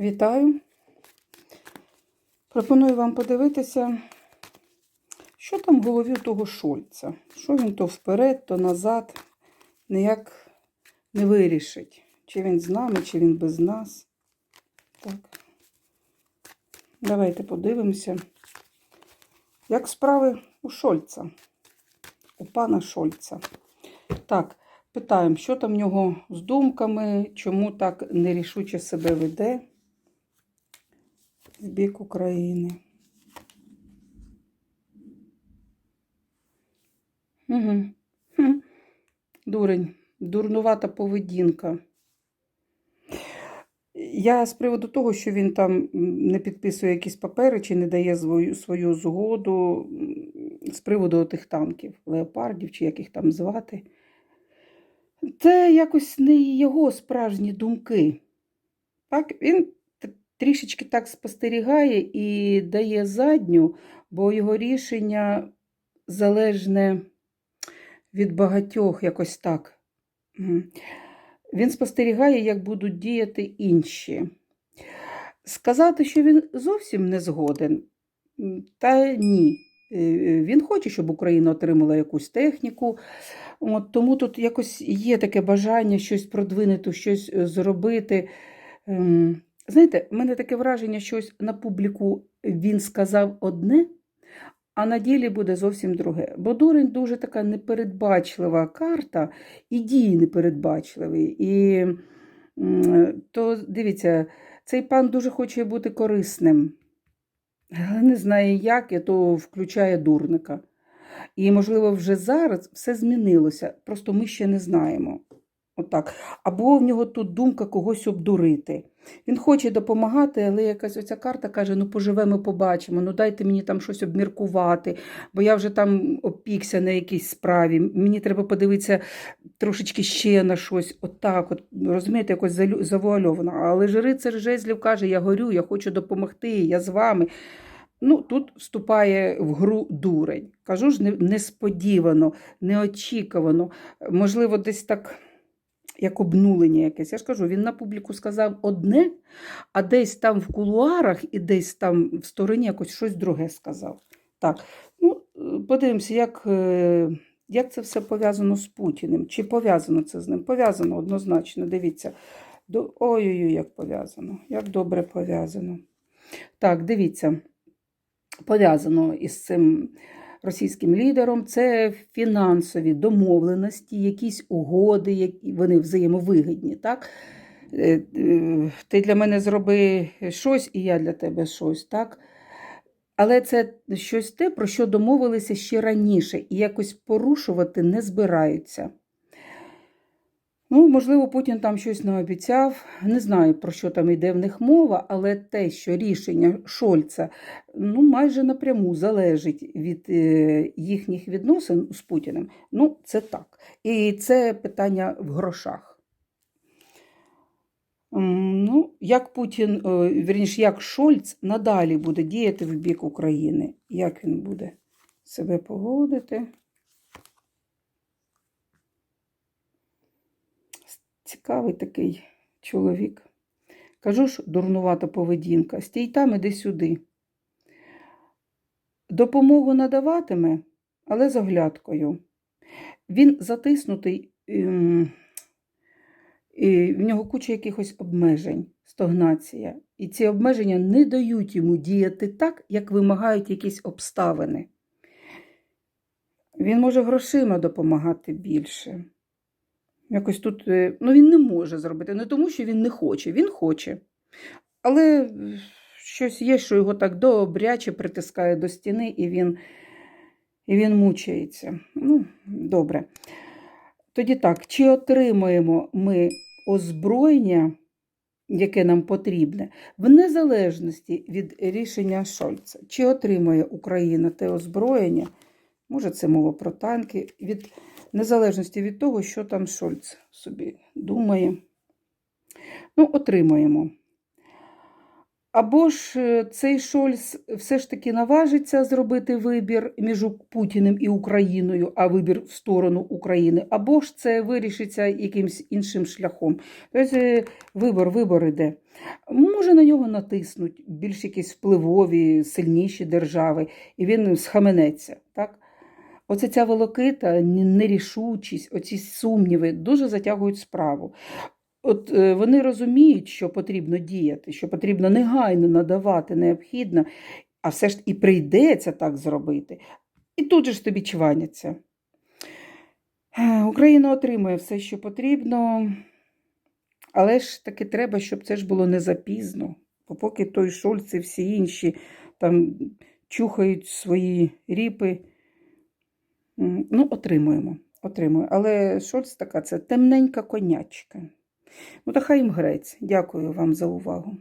Вітаю. Пропоную вам подивитися, що там в голові того Шольца. Що він то вперед, то назад ніяк не вирішить. Чи він з нами, чи він без нас. Так. Давайте подивимося, як справи у Шольца, у пана Шольца. Так, питаємо, що там в нього з думками, чому так нерішуче себе веде в бік України. Угу. Дурень, дурнувата поведінка. Я з приводу того, що він там не підписує якісь папери чи не дає свою, свою згоду з приводу тих танків, леопардів, чи як їх там звати. Це якось не його справжні думки. Так, він трішечки так спостерігає і дає задню, бо його рішення залежне від багатьох якось так. Він спостерігає, як будуть діяти інші. Сказати, що він зовсім не згоден, та ні. Він хоче, щоб Україна отримала якусь техніку. От, Тому тут якось є таке бажання щось продвинути, щось зробити. Знаєте, в мене таке враження, що на публіку він сказав одне, а на ділі буде зовсім друге. Бо дурень дуже така непередбачлива карта, і дії непередбачливі. І то дивіться, цей пан дуже хоче бути корисним, але не знає як, і то включає дурника. І, можливо, вже зараз все змінилося, просто ми ще не знаємо. Отак. Або в нього тут думка когось обдурити. Він хоче допомагати, але якась оця карта каже: ну поживемо, побачимо, ну дайте мені там щось обміркувати, бо я вже там опікся на якійсь справі. Мені треба подивитися трошечки ще на щось. Отак, от, розумієте, якось завуальовано. Але ж рицар жезлів каже: Я горю, я хочу допомогти, я з вами. Ну, Тут вступає в гру дурень. Кажу ж, несподівано, неочікувано. Можливо, десь так як обнулення якесь. Я ж кажу, він на публіку сказав одне, а десь там в кулуарах і десь там в стороні якось щось друге сказав. Так, ну, подивимося, як е, як це все пов'язано з Путіним. Чи пов'язано це з ним? Пов'язано однозначно, дивіться. Ой-ой-ой, як пов'язано, як добре пов'язано. Так, дивіться, пов'язано із цим російським лідером, це фінансові домовленості, якісь угоди, які вони взаємовигідні. так? Е, е, ти для мене зроби щось, і я для тебе щось. так? Але це щось те, про що домовилися ще раніше, і якось порушувати не збираються. Ну, можливо, Путін там щось наобіцяв. Не знаю, про що там йде в них мова, але те, що рішення Шольца ну, майже напряму залежить від е, їхніх відносин з Путіним, ну, це так. І це питання в грошах. Ну, Як Путін, вірніше, як Шольц надалі буде діяти в бік України? Як він буде себе поводити? Цікавий такий чоловік. Кажу ж, дурнувата поведінка. Стій там, іди сюди. Допомогу надаватиме, але з оглядкою. Він затиснутий, ем, в нього куча якихось обмежень, стогнація. І ці обмеження не дають йому діяти так, як вимагають якісь обставини. Він може грошима допомагати більше. Якось тут е, ну, він не може зробити. Не тому, що він не хоче, він хоче. Але щось є, що його так добряче притискає до стіни, і він і він мучається. Ну, Добре. Тоді так, чи отримаємо ми озброєння, яке нам потрібне, в незалежності від рішення Шольца? Чи отримає Україна те озброєння? Може, це мова про танки. від незалежності від того, що там Шольц собі думає. Ну, отримаємо. Або ж е, цей Шольц все ж таки наважиться зробити вибір між Путіним і Україною, а вибір в сторону України, або ж це вирішиться якимсь іншим шляхом. Тобто е, вибор, вибор іде. Може на нього натиснуть більш якісь впливові, сильніші держави, і він схаменеться. Так? Оце ця волокита, нерішучість, оці сумніви дуже затягують справу. От е, вони розуміють, що потрібно діяти, що потрібно негайно надавати необхідно, а все ж і прийдеться так зробити. І тут же ж тобі чваняться. Е, Україна отримує все, що потрібно, але ж таки треба, щоб це ж було не запізно. Бо поки той Шольц і всі інші там чухають свої ріпи, ну, отримуємо. Отримуємо. Але Шольц така це темненька конячка. Ну, та хай їм грець. Дякую вам за увагу.